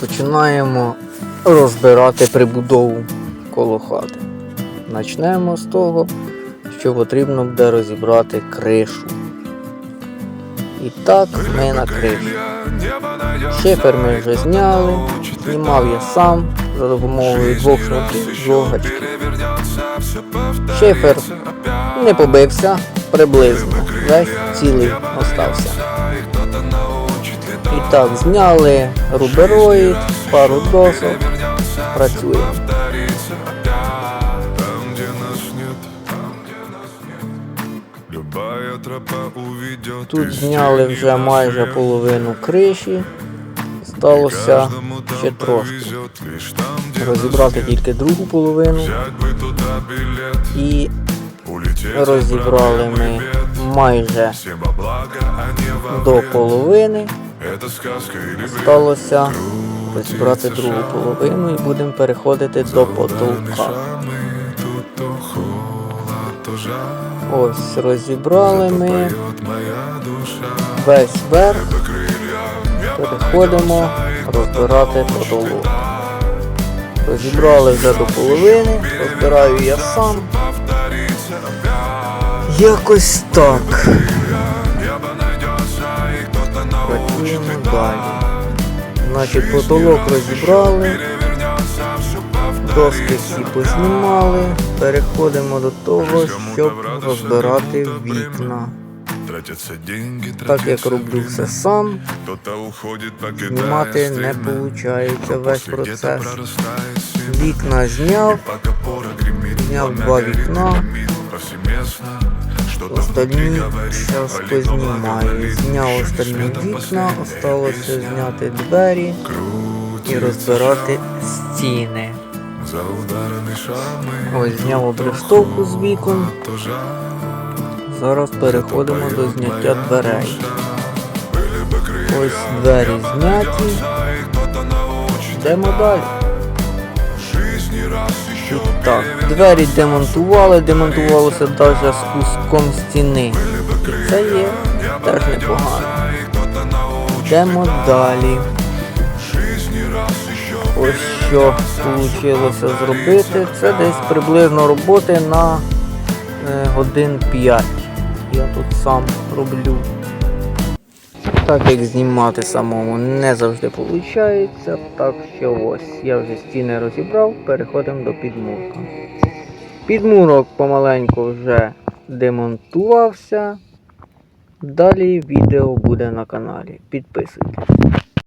Починаємо розбирати прибудову коло хати. Почнемо з того, що потрібно буде розібрати кришу. І так ми на кришу. Шифер ми вже зняли, знімав я сам за допомогою двох шнурків, двох. Шифер не побився приблизно, весь цілий остався. Так, зняли рубероїд, пару досок, працюємо. Тут зняли вже майже половину криші, сталося ще трошки. Розібрати тільки другу половину. І розібрали ми майже до половини. Это сказка или бред. Сталося розібрати другу половину і будемо переходити до потолка. Шрамы, тут то холод, то жар. Ось розібрали ми Поет моя душа. весь верх, По крыльям я переходимо розбирати потолок. Розібрали вже до половини, розбираю я сам. повторится опять. Якось так. Научит Значить, потолок розібрали, доски всі познімали. Переходимо до того, щоб розбирати вікна. Так як роблю все сам, знімати не виходить весь процес. Вікна зняв, пламя два вікна. гремит повсеместно. Что-то остальні внутри говорит, зараз валит, познімаю. благоволит, Зняв еще не остальні светом вікна, последняя осталося песня. зняти двері і Крутится розбирати шар стіни. За ударами шрамы. Ось зняв обрестовку з вікон. То жар. Зараз переходимо до зняття дверей. Были бы крылья, Ось двері зняті. а их кто-то научит. Йдемо далі. Так, двері демонтували, демонтувалося навіть з куском стіни. І це є теж непогано. Йдемо далі. Ось що вийшло зробити. Це десь приблизно роботи на е, годин 5. Я тут сам роблю. Так як знімати самому не завжди виходить, так що ось я вже стіни розібрав, переходимо до підмурка. Підмурок помаленьку вже демонтувався. Далі відео буде на каналі. Підписуйтесь.